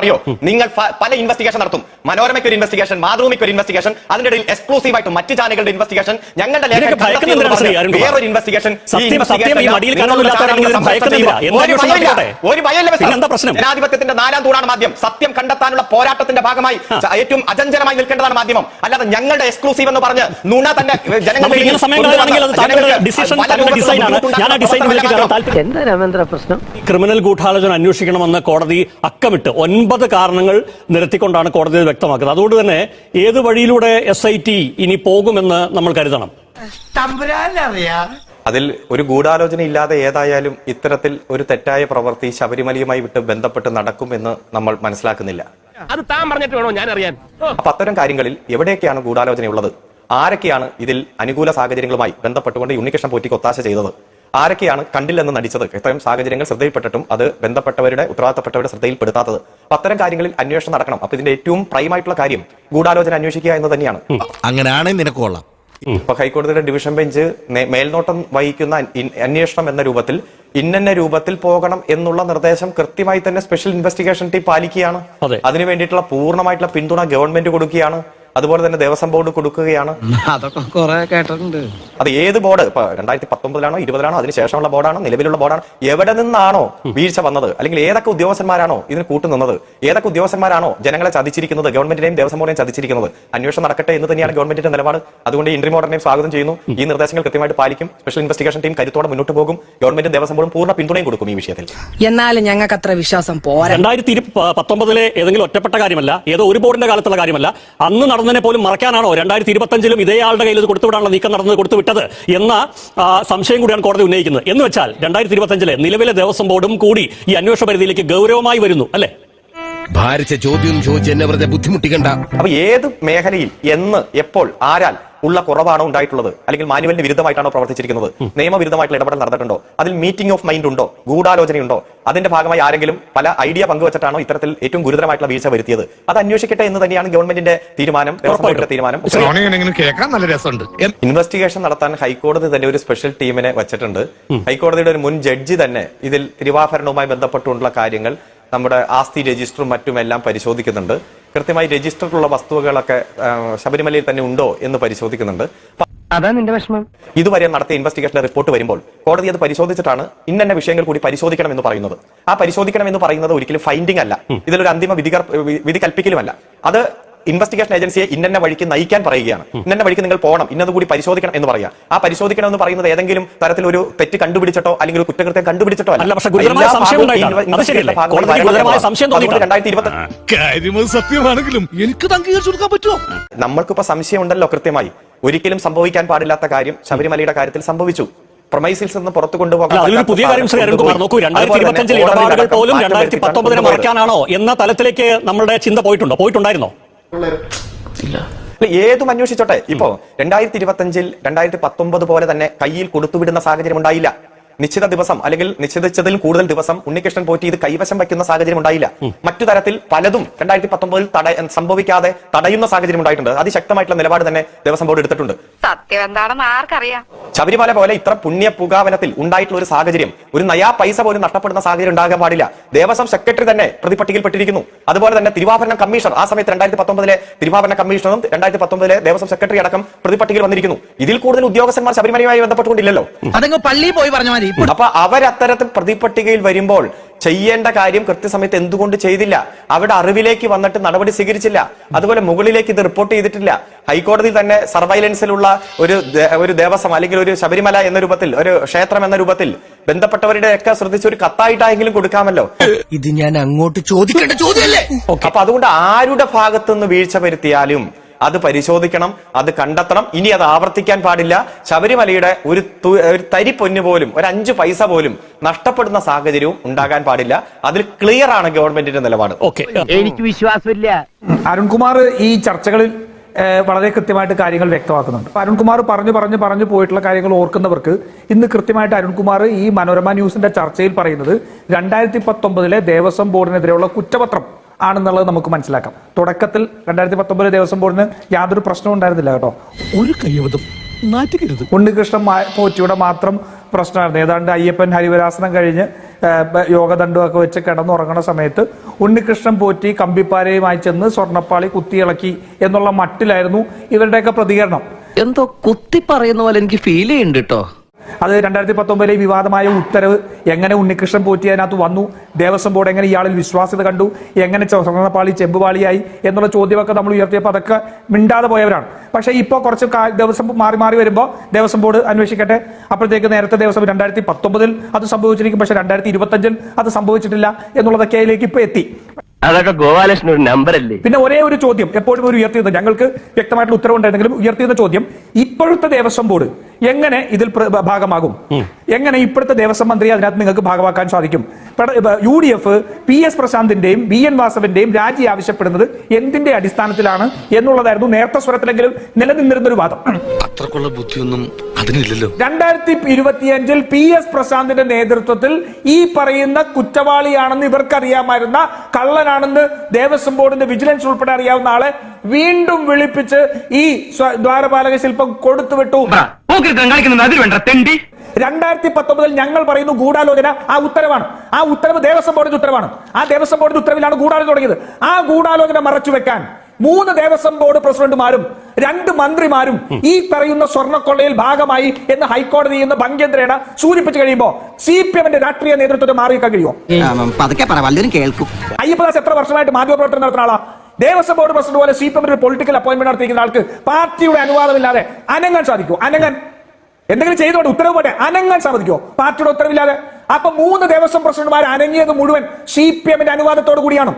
അറിയോ? നിങ്ങൾ പല ഇൻവെസ്റ്റിഗേഷൻ നടത്തും. മനോരമയ്ക്ക് ഒരു ഇൻവെസ്റ്റിഗേഷൻ മാതൃഭൂമിക്ക് ഒരു ഇൻവെസ്റ്റിഗേഷൻ അതിന്റെ ഇടയിൽ എക്സ്ക്ലൂസീവ് ആയിട്ട് മറ്റ് ചാനലുകളുടെ ഇൻവെസ്റ്റിഗേഷൻ ഞങ്ങളുടെ? വേറൊരു ഇൻവെസ്റ്റിഗേഷൻ? ജനാധിപത്യത്തിന്റെ നാലാം തൂണാണ് മാധ്യമം. സത്യം കണ്ടെത്താനുള്ള പോരാട്ടത്തിന്റെ ഭാഗമായി ഏറ്റവും അചഞ്ചലമായി നിൽക്കേണ്ടതാണ് മാധ്യമം. അല്ലാതെ ഞങ്ങളുടെ എക്സ്ക്ലൂസീവ് എന്ന് പറഞ്ഞ് നുണ തന്നെ ജനങ്ങളുടെ നമുക്ക് സമയങ്ങളാണെങ്കിൽ അത് ഡിസിഷൻ താങ്കളുടെ ഡിസൈനാണ് ഞാൻ ആ ഡിസൈൻ വിളിക്കാൻ താല്പര്യം എന്താ രാമേന്ദ്ര പ്രശ്നം? ക്രിമിനൽ ഗൂഢാലോചന അന്വേഷിക്കണമെന്ന് കോടതി അക്കമിട്ട് ഒൻപത് കാരണങ്ങൾ നിരത്തിക്കൊണ്ടാണ് കോടതി വ്യക്തമാക്കുന്നത്. അതുകൊണ്ട് തന്നെ ഏത് വഴിയിലൂടെ എസ് ഐ ടി ഇനി പോകുമെന്ന് നമ്മൾ കരുതണം. അതിൽ ഒരു ഗൂഢാലോചന ഇല്ലാതെ ഏതായാലും ഇത്തരത്തിൽ ഒരു തെറ്റായ പ്രവൃത്തി ശബരിമലയുമായി വിട്ട് ബന്ധപ്പെട്ട് നടക്കുമെന്ന് നമ്മൾ മനസ്സിലാക്കുന്നില്ല. അത് താൻ പറഞ്ഞിട്ട് വേണോ? ഞാൻ അറിയാൻ അപ്പൊ അത്തരം കാര്യങ്ങളിൽ എവിടെയൊക്കെയാണ് ഗൂഢാലോചനയുള്ളത്? ആരൊക്കെയാണ് ഇതിൽ അനുകൂല സാഹചര്യങ്ങളുമായി ബന്ധപ്പെട്ടുകൊണ്ട് യുണിക്കഷൻ ഉണ്ണികൃഷ്ണൻ പോറ്റിക്ക് ഒത്താശ ചെയ്തത്? ആരൊക്കെയാണ് കണ്ടില്ലെന്ന് നടിച്ചത്? ഇത്തരം സാഹചര്യങ്ങൾ ശ്രദ്ധയിൽപ്പെട്ടിട്ടും അത് ബന്ധപ്പെട്ടവരുടെ ഉത്തരവാദിത്തപ്പെട്ടവരുടെ ശ്രദ്ധയിൽപ്പെടുത്താത്തത്. അപ്പൊ അത്തരം കാര്യങ്ങളിൽ അന്വേഷണം നടക്കണം. അപ്പൊ ഇതിന്റെ ഏറ്റവും പ്രൈമായിട്ടുള്ള കാര്യം ഗൂഢാലോചന അന്വേഷിക്കുക എന്ന് തന്നെയാണ്. അങ്ങനെയാണെങ്കിൽ നിനക്ക് കൊള്ളാം. ഇപ്പൊ ഹൈക്കോടതിയുടെ ഡിവിഷൻ ബെഞ്ച് മേൽനോട്ടം വഹിക്കുന്ന അന്വേഷണം എന്ന രൂപത്തിൽ ഇന്നെ രൂപത്തിൽ പോകണം എന്നുള്ള നിർദ്ദേശം കൃത്യമായി തന്നെ സ്പെഷ്യൽ ഇൻവെസ്റ്റിഗേഷൻ ടീം പാലിക്കുകയാണ്. അതെ. അതിനു വേണ്ടിയിട്ടുള്ള പൂർണമായിട്ടുള്ള പിന്തുണ ഗവൺമെന്റ് കൊടുക്കുകയാണ്. അതുപോലെ തന്നെ ദേവസ്വം ബോർഡ് കൊടുക്കുകയാണ്. അതൊക്കെ കൊറേ കേട്ടിട്ടുണ്ട്. അത് ഏത് ബോർഡ്? ഇപ്പൊ രണ്ടായിരത്തി പത്തൊമ്പതിലാണോ ഇരുപതിലാണോ അതിനുശേഷമുള്ള ബോർഡാണോ നിലവിലുള്ള ബോർഡാണ് എവിടെ നിന്നാണോ വീഴ്ച വന്നത്? അല്ലെങ്കിൽ ഏതൊക്കെ ഉദ്യോഗസ്ഥന്മാരാണോ ഇതിന് കൂട്ടുനിന്നത് ഏതൊക്കെ ഉദ്യോഗസ്ഥന്മാരാണോ ജനങ്ങളെ ചതിച്ചിരിക്കുന്നത് ഗവൺമെന്റിനെയും ദേവസ്വം ബോർഡിനെയും ചതിച്ചിരിക്കുന്നത്? അന്വേഷണം നടക്കട്ടെ എന്ന് തന്നെയാണ് ഗവൺമെന്റിന്റെ നിലപാട്. അതുകൊണ്ട് ഇൻട്രി മോഡറിനെയും സ്വാഗതം ചെയ്യുന്നു. ഈ നിർദ്ദേശങ്ങൾ കൃത്യമായിട്ട് പാലിക്കും. സ്പെഷ്യൽ ഇൻവെസ്റ്റിഗേഷൻ ടീം കരുത്തോടെ മുന്നോട്ട് പോകും. ഗവൺമെന്റ് ദേവസ്വം ബോർഡും പൂർണ പിന്തുണയും കൊടുക്കും ഈ വിഷയത്തിൽ. എന്നാലും ഞങ്ങൾക്ക് അത്ര വിശ്വാസം പോരാ. രണ്ടായിരത്തി പത്തൊമ്പതിലെ ഏതെങ്കിലും ഒറ്റപ്പെട്ട കാര്യമല്ല ഏതോ ഒരു ബോർഡിന്റെ കാലത്തുള്ള കാര്യമല്ല. അന്ന് നടന്നതിനെ പോലും മറക്കാനാണോ? രണ്ടായിരത്തി ഇരുപത്തഞ്ചിലും ഇതേ ആളുടെ കയ്യിൽ ഇത് കൊടുത്തുവിടാനുള്ള നീക്കം നടന്നത് കൊടുത്തുവിട്ടത് എന്ന സംശയം കൂടിയാണ് കോടതി ഉന്നയിക്കുന്നത്. എന്ന് വെച്ചാൽ രണ്ടായിരത്തി ഇരുപത്തഞ്ചിലെ നിലവിലെ ദേവസ്വം ബോർഡും കൂടി ഈ അന്വേഷണ പരിധിയിലേക്ക് ഗൗരവമായി വരുന്നു അല്ലെ? ഭാരിച്ച ചോദ്യം ചോദിച്ച് എന്നെ വെറുതെ ബുദ്ധിമുട്ടിക്കണ്ട. അപ്പൊ ഏത് മേഖലയിൽ എന്ന് എപ്പോൾ ആരാൽ ഉള്ള കുറവാണോ ഉണ്ടായിട്ടുള്ളത്? അല്ലെങ്കിൽ മാനുവലിന് വിരുദ്ധമായിട്ടാണോ പ്രവർത്തിച്ചിരിക്കുന്നത്? നിയമവിരുദ്ധമായിട്ടുള്ള ഇടപെടൽ നടന്നിട്ടുണ്ടോ? അതിൽ മീറ്റിംഗ് ഓഫ് മൈൻഡ് ഉണ്ടോ? ഗൂഢാലോചനയുണ്ടോ? അതിന്റെ ഭാഗമായി ആരെങ്കിലും പല ഐഡിയ പങ്കുവച്ചിട്ടാണോ ഇത്തരത്തിൽ ഏറ്റവും ഗുരുതരമായിട്ടുള്ള വീഴ്ച വരുത്തിയത്? അത് അന്വേഷിക്കട്ടെ എന്ന് തന്നെയാണ് ഗവൺമെന്റിന്റെ തീരുമാനം തീരുമാനം. ഇൻവെസ്റ്റിഗേഷൻ നടത്താൻ ഹൈക്കോടതി തന്നെ ഒരു സ്പെഷ്യൽ ടീമിനെ വെച്ചിട്ടുണ്ട്. ഹൈക്കോടതിയുടെ ഒരു മുൻ ജഡ്ജി തന്നെ ഇതിൽ തിരുവാഭരണവുമായി ബന്ധപ്പെട്ടുള്ള കാര്യങ്ങൾ നമ്മുടെ ആസ്തി രജിസ്റ്ററും മറ്റുമെല്ലാം പരിശോധിക്കുന്നുണ്ട്. കൃത്യമായി രജിസ്റ്റർഡുള്ള വസ്തുവകളൊക്കെ ശബരിമലയിൽ തന്നെ ഉണ്ടോ എന്ന് പരിശോധിക്കുന്നുണ്ട്. അതാണ് അതാ നിന്റെ വിഷമം. ഇതുവരെ നടത്തിയ ഇൻവെസ്റ്റിഗേഷന്റെ റിപ്പോർട്ട് വരുമ്പോൾ കോടതി അത് പരിശോധിച്ചിട്ടാണ് ഇന്നെ വിഷയങ്ങൾ കൂടി പരിശോധിക്കണം എന്ന് പറയുന്നത്. ആ പരിശോധിക്കണം എന്ന് പറയുന്നത് ഒരിക്കലും ഫൈൻഡിംഗ് അല്ല. ഇതിലൊരു അന്തിമ വിധി വിധി കൽപ്പിക്കലുമല്ല അത് ഇൻവെസ്റ്റിഗേഷൻ ഏജൻസിയെ ഇന്നെ വഴിക്ക് നയിക്കാൻ പറയുകയാണ്. ഇന്നെ വഴിക്ക് നിങ്ങൾ പോകണം ഇന്നത് കൂടി പരിശോധിക്കണം എന്ന് പറയാം ആ പരിശോധിക്കണം എന്ന് പറയുന്നത് ഏതെങ്കിലും തരത്തിൽ ഒരു തെറ്റ് കണ്ടുപിടിച്ചിട്ടോ അല്ലെങ്കിൽ ഒരു കുറ്റകൃത്യം കണ്ടുപിടിച്ചിട്ടോ അല്ല, പക്ഷേ സത്യമാണെങ്കിലും എനിക്ക് നമ്മൾക്കിപ്പോ സംശയം ഉണ്ടല്ലോ കൃത്യമായി. ഒരിക്കലും സംഭവിക്കാൻ പാടില്ലാത്ത കാര്യം ശബരിമലയുടെ കാര്യത്തിൽ സംഭവിച്ചു. പ്രൊമൈസിൽസ് നിന്ന് പുറത്തു കൊണ്ടുപോകാൻ പുതിയ കാര്യം ശ്രീ അരുൺകുമാർ നോക്കൂ. രണ്ടായിരത്തി പോലും രണ്ടായിരത്തി പത്തൊമ്പതിനെ പത്തൊമ്പതിന് മറയ്ക്കാനാണോ എന്ന തലത്തിലേക്ക് നമ്മുടെ ചിന്ത പോയിട്ടുണ്ടോ? പോയിട്ടുണ്ടായിരുന്നോ? അല്ല, ഏതും അന്വേഷിച്ചോട്ടെ. ഇപ്പോ രണ്ടായിരത്തി ഇരുപത്തി അഞ്ചിൽ രണ്ടായിരത്തി പത്തൊമ്പത് പോലെ തന്നെ കയ്യിൽ കൊടുത്തുവിടുന്ന സാഹചര്യം ഉണ്ടായില്ല. നിശ്ചിത ദിവസം അല്ലെങ്കിൽ നിശ്ചയിച്ചതിൽ കൂടുതൽ ദിവസം ഉണ്ണികൃഷ്ണൻ പോറ്റി ഇത് കൈവശം വയ്ക്കുന്ന സാഹചര്യം ഉണ്ടായില്ല. മറ്റു തരത്തിൽ പലതും രണ്ടായിരത്തി പത്തൊമ്പതിൽ തട സംഭവിക്കാതെ തടയുന്ന സാഹചര്യം ഉണ്ടായിട്ടുണ്ട്. അതിശക്തമായിട്ടുള്ള നിലപാട് തന്നെ ദേവസ്വം ബോർഡ് എടുത്തിട്ടുണ്ട്. സത്യം എന്താണെന്ന് ആർക്കറിയാം? ശബരിമല പോലെ ഇത്ര പുണ്യ പുകാവനത്തിൽ ഉണ്ടായിട്ടുള്ള ഒരു സാഹചര്യം ഒരു നയാ പൈസ പോലും നഷ്ടപ്പെടുന്ന സാഹചര്യം ഉണ്ടാകാൻ പാടില്ല. ദേവസ്വം സെക്രട്ടറി തന്നെ പ്രതിപട്ടികയിൽപ്പെട്ടിരിക്കുന്നു. അതുപോലെ തന്നെ തിരുവാഭരണ കമ്മീഷണർ ആ സമയത്ത് രണ്ടായിരത്തി പത്തൊമ്പതിലെ തിരുവാഭരണ കമ്മീഷണറും രണ്ടായിരത്തി പത്തൊമ്പതിലെ ദേവസ്വം സെക്രട്ടറി അടക്കം പ്രതിപട്ടികയിൽ വന്നിരിക്കുന്നു. ഇതിൽ കൂടുതൽ ഉദ്യോഗസ്ഥന്മാർ ശബരിമലയുമായി ബന്ധപ്പെട്ടുകൊണ്ടില്ലല്ലോ. അതങ്ങ് പള്ളിയിൽ പോയി പറഞ്ഞു മതി. അപ്പൊ അവരത്തരത്തിൽ പ്രതിപട്ടികയിൽ വരുമ്പോൾ ചെയ്യേണ്ട കാര്യം കൃത്യസമയത്ത് എന്തുകൊണ്ട് ചെയ്തില്ല? അവിടെ അറിവിലേക്ക് വന്നിട്ട് നടപടി സ്വീകരിച്ചില്ല. അതുപോലെ മുകളിലേക്ക് ഇത് റിപ്പോർട്ട് ചെയ്തിട്ടില്ല. ഹൈക്കോടതി തന്നെ സർവൈലൻസിലുള്ള ഒരു ഒരു ദേവസ്വം അല്ലെങ്കിൽ ഒരു ശബരിമല എന്ന രൂപത്തിൽ ഒരു ക്ഷേത്രം എന്ന രൂപത്തിൽ ബന്ധപ്പെട്ടവരുടെ ഒക്കെ ശ്രദ്ധിച്ച് ഒരു കത്തായിട്ടായെങ്കിലും കൊടുക്കാമല്ലോ? ഇത് ഞാൻ അങ്ങോട്ട് ചോദിക്കേണ്ട ചോദ്യമല്ലേ? അപ്പൊ അതുകൊണ്ട് ആരുടെ ഭാഗത്തുനിന്ന് വീഴ്ച വരുത്തിയാലും അത് പരിശോധിക്കണം അത് കണ്ടെത്തണം. ഇനി അത് ആവർത്തിക്കാൻ പാടില്ല. ശബരിമലയുടെ ഒരു ഒരു തരി പൊന്നു പോലും ഒരു അഞ്ചു പൈസ പോലും നഷ്ടപ്പെടുന്ന സാഹചര്യവും ഉണ്ടാകാൻ പാടില്ല. അതിൽ ക്ലിയർ ആണ് ഗവൺമെന്റിന്റെ നിലപാട്. ഓക്കെ. എനിക്ക് വിശ്വാസമില്ല. അരുൺകുമാർ ഈ ചർച്ചകളിൽ വളരെ കൃത്യമായിട്ട് കാര്യങ്ങൾ വ്യക്തമാക്കുന്നുണ്ട്. അപ്പൊ അരുൺകുമാർ പറഞ്ഞു പറഞ്ഞു പറഞ്ഞു പോയിട്ടുള്ള കാര്യങ്ങൾ ഓർക്കുന്നവർക്ക് ഇന്ന് കൃത്യമായിട്ട് അരുൺകുമാർ ഈ മനോരമ ന്യൂസിന്റെ ചർച്ചയിൽ പറയുന്നത് രണ്ടായിരത്തി പത്തൊമ്പതിലെ ദേവസ്വം ബോർഡിനെതിരെയുള്ള കുറ്റപത്രം ആണെന്നുള്ളത് നമുക്ക് മനസ്സിലാക്കാം. തുടക്കത്തിൽ രണ്ടായിരത്തി പത്തൊമ്പത് ദേവസ്വം ബോർഡിന് യാതൊരു പ്രശ്നവും ഉണ്ടായിരുന്നില്ല കേട്ടോ. ഒരു നാറ്റുകരുത്. ഉണ്ണികൃഷ്ണൻ പോറ്റിയുടെ മാത്രം പ്രശ്നമായിരുന്നു. ഏതാണ്ട് അയ്യപ്പൻ ഹരിവരാസനം കഴിഞ്ഞ് യോഗദണ്ഡുമൊക്കെ ബ- യോഗദണ്ഡും ഒക്കെ വെച്ച് കിടന്നുറങ്ങുന്ന സമയത്ത് ഉണ്ണികൃഷ്ണൻ പോറ്റി കമ്പിപ്പാരയുമായി ചെന്ന് സ്വർണപ്പാളി കുത്തിയിളക്കി എന്നുള്ള മട്ടിലായിരുന്നു ഇവരുടെയൊക്കെ പ്രതികരണം. എന്തോ കുത്തി പറയുന്ന പോലെ എനിക്ക് ഫീൽ ചെയ്യുന്നുണ്ട് കേട്ടോ അത് രണ്ടായിരത്തി പത്തൊമ്പതിലെ വിവാദമായ ഉത്തരവ് എങ്ങനെ ഉണ്ണികൃഷ്ണൻ പോറ്റി അതിനകത്ത് വന്നു? ദേവസ്വം ബോർഡ് എങ്ങനെ ഇയാളിൽ വിശ്വാസ്യത കണ്ടു? എങ്ങനെ സ്വർണപ്പാളി ചെമ്പുപാളിയായി? എന്നുള്ള ചോദ്യമൊക്കെ നമ്മൾ ഉയർത്തിയപ്പോൾ അതൊക്കെ മിണ്ടാതെ പോയവരാണ്. പക്ഷേ ഇപ്പോൾ കുറച്ച് ദിവസം മാറി മാറി വരുമ്പോൾ ദേവസ്വം ബോർഡ് അന്വേഷിക്കട്ടെ. അപ്പോഴത്തേക്ക് നേരത്തെ ദേവസ്വം രണ്ടായിരത്തി പത്തൊമ്പതിൽ അത് സംഭവിച്ചിരിക്കും. പക്ഷേ രണ്ടായിരത്തി ഇരുപത്തഞ്ചിൽ അത് സംഭവിച്ചിട്ടില്ല എന്നുള്ളതൊക്കെ അതിലേക്ക് ഇപ്പോൾ എത്തി. അതൊക്കെ ഗോപാലകൃഷ്ണൻ ഒരു നമ്പർ അല്ലേ പിന്നെ ഒരേ ഒരു ചോദ്യം എപ്പോഴും ഒരു ഉയർത്തിയത് ഞങ്ങൾക്ക് വ്യക്തമായിട്ടുള്ള ഉത്തരവുണ്ടായിരുന്നെങ്കിലും ഉയർത്തിയ ചോദ്യം ഇപ്പോഴത്തെ ദേവസ്വം ബോർഡ് എങ്ങനെ ഇതിൽ ഭാഗമാകും? എങ്ങനെ ഇപ്പോഴത്തെ ദേവസ്വം മന്ത്രി അതിനകത്ത് നിങ്ങൾക്ക് ഭാഗമാക്കാൻ സാധിക്കും? U D F P S പ്രശാന്തിന്റെയും B N വാസവന്റെയും രാജി ആവശ്യപ്പെടുന്നത് എന്തിന്റെ അടിസ്ഥാനത്തിലാണ് എന്നുള്ളതായിരുന്നു നേരത്തെ സ്വരത്തിലെങ്കിലും നിലനിന്നിരുന്ന ഒരു വാദം. അത്രക്കുള്ള ബുദ്ധിയൊന്നും അതിനില്ലല്ലോ. രണ്ടായിരത്തി ഇരുപത്തിയഞ്ചിൽ പി എസ് പ്രശാന്തിന്റെ നേതൃത്വത്തിൽ ഈ പറയുന്ന കുറ്റവാളിയാണെന്ന് ഇവർക്കറിയാമായിരുന്ന കള്ളനാണെന്ന് ദേവസ്വം ബോർഡിന്റെ വിജിലൻസ് ഉൾപ്പെടെ അറിയാവുന്ന ആളെ വീണ്ടും വിളിപ്പിച്ച് ഈ ദ്വാരപാലക ശില്പം കൊടുത്തുവിട്ടു. കളിക്കുന്നത് അതിൽ വേണ്ട തെണ്ടി. രണ്ടായിരത്തി പത്തൊമ്പതിൽ ഞങ്ങൾ പറയുന്നു ഗൂഢാലോചന ആ ഉത്തരവാണ്. ആ ഉത്തരവ് ദേവസ്വം ബോർഡിന്റെ ഉത്തരവാണ്. ആ ദേവസ്വം ബോർഡിന്റെ ഉത്തരവിലാണ് ഗൂഢാലോചന തുടങ്ങിയത്. ആ ഗൂഢാലോചന മറച്ചു വെക്കാൻ മൂന്ന് ദേവസ്വം ബോർഡ് പ്രസിഡന്റുമാരും രണ്ട് മന്ത്രിമാരും ഈ പറയുന്ന സ്വർണക്കൊള്ളയിൽ ഭാഗമായി എന്ന് ഹൈക്കോടതി എന്ന് ഭംഗേന്ദ്രേണ സൂചിപ്പിച്ചു കഴിയുമ്പോൾ സി പി എമ്മിന്റെ രാഷ്ട്രീയ നേതൃത്വത്തെ മാറിയേക്കാൻ കഴിയുമോ? അയ്യപ്പദാസ് എത്ര വർഷമായിട്ട് മാധ്യമപ്രവർത്തനം നടത്തുന്ന ആളാ? ദേവസ്വം ബോർഡ് പ്രസിഡന്റ് പോലെ സി പി എമ്മിന്റെ പൊളിറ്റിക്കൽ അപ്പോയിന്റ്മെന്റ് നടത്തിയിരിക്കുന്ന ആൾക്ക് പാർട്ടിയുടെ അനുവാദമില്ലാതെ അനങ്ങാൻ സാധിക്കും അനങ്ങാൻ എന്തെങ്കിലും ചെയ്തോട്ടെ ഉത്തരവ് പോട്ടെ. അനങ്ങാൻ സാധിക്കുമോ പാർട്ടിയുടെ ഉത്തരവില്ലാതെ അപ്പൊ മൂന്ന് ദേവസ്വം പ്രസിഡന്റുമാർ അനങ്ങിയത് മുഴുവൻ സി പി എമ്മിന്റെ അനുവാദത്തോടു കൂടിയാണ്.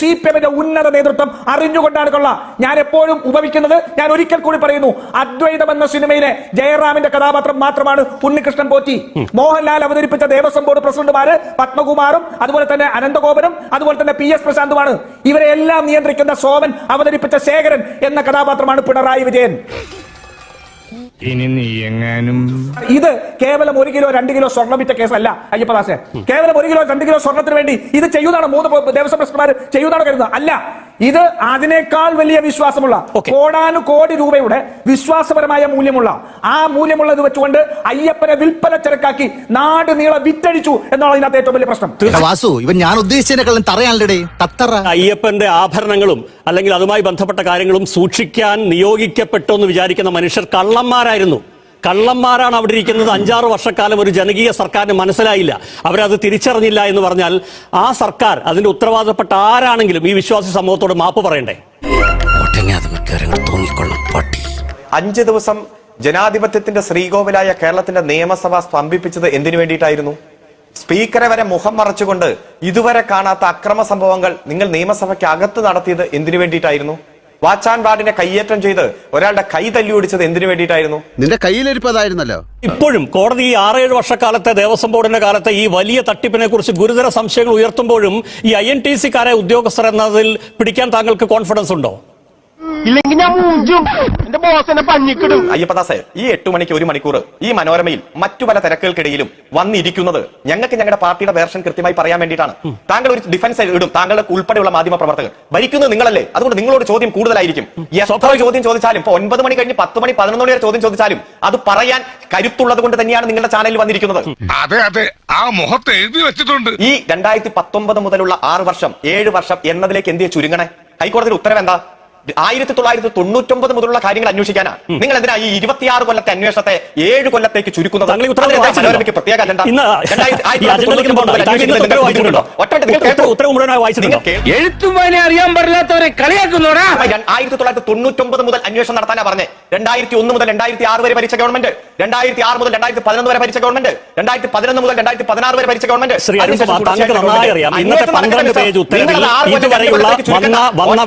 സി പി എമ്മിന്റെ ഉന്നത നേതൃത്വം അറിഞ്ഞുകൊണ്ടാണ് കൊള്ള. ഞാൻ എപ്പോഴും ഉപവിക്കുന്നത് ഞാൻ ഒരിക്കൽ കൂടി പറയുന്നു അദ്വൈതം എന്ന സിനിമയിലെ ജയറാമിന്റെ കഥാപാത്രം മാത്രമാണ് ഉണ്ണികൃഷ്ണൻ പോറ്റി. മോഹൻലാൽ അവതരിപ്പിച്ച ദേവസ്വം ബോർഡ് പ്രസിഡന്റുമാര് പത്മകുമാറും അതുപോലെ തന്നെ അനന്തഗോപനും അതുപോലെ തന്നെ പി എസ് പ്രശാന്തുമാണ്. ഇവരെ എല്ലാം നിയന്ത്രിക്കുന്ന സോമൻ അവതരിപ്പിച്ച ശേഖരൻ എന്ന കഥാപാത്രമാണ് പിണറായി വിജയൻ. ഇനി നീ എങ്ങാനും ഇത് കേവലം ഒരു കിലോ രണ്ട് കിലോ സ്വർണം വിറ്റ കേസല്ല അയ്യപ്പദാസെ കേവലം ഒരു കിലോ രണ്ട് കിലോ സ്വർണത്തിന് വേണ്ടി ഇത് ചെയ്യുന്നതാണ് മൂന്ന് ദേവസ്വം പ്രസിഡന്റുമാർ ചെയ്യുന്നതാണ് കരുതുന്നത് അല്ല ഇത് അതിനേക്കാൾ വലിയ വിശ്വാസമുള്ള. കോടാനു കോടി രൂപയുടെ വിശ്വാസപരമായ മൂല്യമുള്ള ആ മൂല്യമുള്ളത് വെച്ചുകൊണ്ട് അയ്യപ്പനെ വിൽപ്പന ചരക്കാക്കി നാട് നീളെ വിറ്റഴിച്ചു എന്നാണ് ഇതിനകത്ത് ഏറ്റവും വലിയ പ്രശ്നം. വാസു ഇവൻ ഞാൻ ഉദ്ദേശിച്ചതിനെക്കാളും തറയാണല്ലേ അയ്യപ്പന്റെ ആഭരണങ്ങളും അല്ലെങ്കിൽ അതുമായി ബന്ധപ്പെട്ട കാര്യങ്ങളും സൂക്ഷിക്കാൻ നിയോഗിക്കപ്പെട്ടു എന്ന് വിചാരിക്കുന്ന മനുഷ്യർ കള്ളന്മാരായിരുന്നു. കള്ളന്മാരാണ് അവിടെ ഇരിക്കുന്നത്. അഞ്ചാറ് വർഷക്കാലം ഒരു ജനകീയ സർക്കാരിന് മനസ്സിലായില്ല. അവരത് തിരിച്ചറിഞ്ഞില്ല എന്ന് പറഞ്ഞാൽ ആ സർക്കാർ അതിന്റെ ഉത്തരവാദിത്തപ്പെട്ട ആരാണെങ്കിലും ഈ വിശ്വാസി സമൂഹത്തോട് മാപ്പ് പറയണ്ടേ? അഞ്ച് ദിവസം ജനാധിപത്യത്തിന്റെ ശ്രീകോവിലായ കേരളത്തിന്റെ നിയമസഭ സ്തംഭിപ്പിച്ചത് എന്തിനു വേണ്ടിയിട്ടായിരുന്നു? സ്പീക്കറെ വരെ മുഖം മറച്ചുകൊണ്ട് ഇതുവരെ കാണാത്ത അക്രമ സംഭവങ്ങൾ നിങ്ങൾ നിയമസഭയ്ക്ക് അകത്ത് നടത്തിയത് എന്തിനു വേണ്ടിയിട്ടായിരുന്നു? വാച്ചാൻ വാർഡിനെ കയ്യേറ്റം ചെയ്ത് ഒരാളുടെ കൈ തല്ലി ഓടിച്ചത് എന്തിനു വേണ്ടിയിട്ടായിരുന്നു? നിന്റെ കയ്യിലിരിപ്പതായിരുന്നല്ലോ. ഇപ്പോഴും കോടതി ഈ ആറേഴ് വർഷക്കാലത്തെ ദേവസ്വം ബോർഡിന്റെ കാലത്തെ ഈ വലിയ തട്ടിപ്പിനെ കുറിച്ച് ഗുരുതര സംശയങ്ങൾ ഉയർത്തുമ്പോഴും ഈ ഐ എൻ ടി സിക്കാരെ ഉദ്യോഗസ്ഥർ എന്നതിൽ പിടിക്കാൻ താങ്കൾക്ക് കോൺഫിഡൻസ് ഉണ്ടോ? ഇല്ലെങ്കിൽ ഞാൻ മൂഞ്ചും എന്റെ ബോസ് എന്നെ പഞ്ഞിക്കിടും. അയ്യപ്പദാസെ ഈ എട്ടു മണിക്ക് ഒരു മണിക്കൂർ ഈ മനോരമയിൽ മറ്റു പല തിരക്കുകൾക്കിടയിലും വന്നിരിക്കുന്നത് ഞങ്ങൾക്ക് ഞങ്ങളുടെ പാർട്ടിയുടെ വേർഷൻ കൃത്യമായി പറയാൻ വേണ്ടിയിട്ടാണ്. താങ്കൾ ഒരു ഡിഫൻസ് ഇടും. താങ്കളുടെ ഉൾപ്പെടെയുള്ള മാധ്യമ പ്രവർത്തകർ. ഭരിക്കുന്നത് നിങ്ങളല്ലേ? അതുകൊണ്ട് നിങ്ങളോട് ചോദ്യം കൂടുതലായിരിക്കും. എത്ര ചോദ്യം ചോദിച്ചാലും ഇപ്പൊ ഒൻപത് മണി കഴിഞ്ഞ് പത്ത് മണി പതിനൊന്ന് മണി വരെ ചോദ്യം ചോദിച്ചാലും അത് പറയാൻ കരുത്തുള്ളത് കൊണ്ട് തന്നെയാണ് നിങ്ങളുടെ ചാനലിൽ വന്നിരിക്കുന്നത്. അതെ അതെ. ആ മുഖത്ത് എഴുതി വെച്ചിട്ടുണ്ട്. ഈ രണ്ടായിരത്തി പത്തൊമ്പത് മുതലുള്ള ആറ് വർഷം ഏഴ് വർഷം എന്നതിലേക്ക് എന്തിയെ ചുരുങ്ങണേ? ഹൈക്കോടതിയുടെ ഉത്തരവ് എന്താ? ആയിരത്തി തൊള്ളായിരത്തി തൊണ്ണൂറ്റൊമ്പത് മുതലുള്ള കാര്യങ്ങൾ അന്വേഷിക്കാനാ. നിങ്ങൾ എന്തിനാ ഈ ഇരുപത്തിയാറ് കൊല്ലത്തെ അന്വേഷണത്തെ ഏഴ് കൊല്ലത്തേക്ക് ചുരുക്കുന്നത്? മനോരമയ്ക്ക് പ്രത്യേക അറിയാൻ പാടില്ലാത്തവരെ കളിയാക്കുന്നോടാ? ആയിരത്തി തൊള്ളായിരത്തി തൊണ്ണൂറ്റൊമ്പത് മുതൽ അന്വേഷണം നടത്താനാ പറഞ്ഞേ. രണ്ടായിരത്തി ഒന്ന് മുതൽ രണ്ടായിരത്തി ആറ് വരെ ഭരിച്ച ഗവൺമെന്റ്. രണ്ടായിരത്തി ആറ് മുതൽ രണ്ടായിരത്തി പതിനൊന്ന് വരെ ഭരിച്ച ഗവൺമെന്റ്. രണ്ടായിരത്തി പതിനൊന്ന് മുതൽ രണ്ടായിരത്തി പതിനാറ് വരെ ഭരിച്ച ഗവൺമെന്റ്. ഇന്നത്തെ പന്ത്രണ്ട് പേജ്. ഉത്തരവിൽ ഇതുവരെയുള്ള വന്ന വന്ന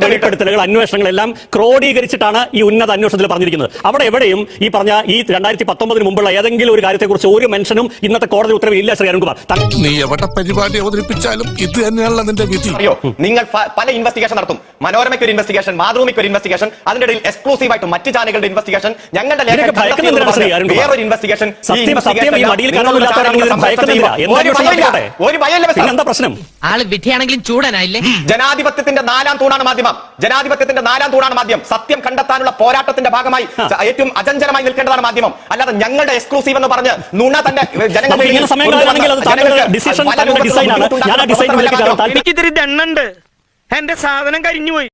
അന്വേഷണങ്ങളെല്ലാം ക്രോഡീകരിച്ചിട്ടാണ് ഈ ഉന്നത അന്വേഷണത്തിൽ പറഞ്ഞിരിക്കുന്നത്. അവിടെ എവിടെയും ഈ പറഞ്ഞ ഈ രണ്ടായിരത്തി പത്തൊമ്പതിന് മുമ്പുള്ള ഏതെങ്കിലും ഒരു കാര്യത്തെക്കുറിച്ച് ഒരു മെൻഷനും ഇന്നത്തെ കോടതി ഉത്തരവ് ഇല്ല ശ്രീ അരുൺകുമാർ. നീ എവിടെ പരിപാടി അവതരിപ്പിച്ചാലും ഇത് തന്നെയാണല്ലോ നിന്റെ വിധി. അറിയോ നിങ്ങൾ പല ഇൻവെസ്റ്റിഗേഷൻ നടത്തും. മനോരമയ്ക്ക് ഒരു ഇൻവെസ്റ്റിഗേഷൻ മാതൃഭൂമിക്ക് ഒരു ഇൻവെസ്റ്റിഗേഷൻ അതിന്റെ ഇടയിൽ എക്സ്ക്ലൂസീവ് ആയിട്ട് മറ്റ് ചാനലുകളുടെ ഇൻവെസ്റ്റിഗേഷൻ ഞങ്ങളുടെ ലേഖകൻ ശ്രീ അരുൺകുമാർ? വേറൊരു ഇൻവെസ്റ്റിഗേഷൻ സത്യം സത്യം ഈ മടിയിൽ കണ്ണുമില്ലാത്തവരാണെങ്കിൽ ഇതിന് ഭയക്കുന്നില്ല. ഒരു ഭയമില്ല. ഒരു ഭയമില്ല പ്രശ്നം ആൾ വിധിയാണെങ്കിലും ചൂടനായില്ലേ? ജനാധിപത്യത്തിന്റെ നാലാം തൂണാണ് മാധ്യമം. ജനാധിപത്യത്തിന്റെ നാലാം തൂണാണ് മാധ്യമം. സത്യം കണ്ടെത്താനുള്ള പോരാട്ടത്തിന്റെ ഭാഗമായി ഏറ്റവും അചഞ്ചലമായി നിൽക്കേണ്ടതാണ് മാധ്യമം. അല്ലാതെ ഞങ്ങളുടെ എക്സ്ക്ലൂസീവ് എന്ന് പറഞ്ഞ് നുണ തന്നെ ജനങ്ങളുടെ എന്റെ സാധനം കരിഞ്ഞു പോയി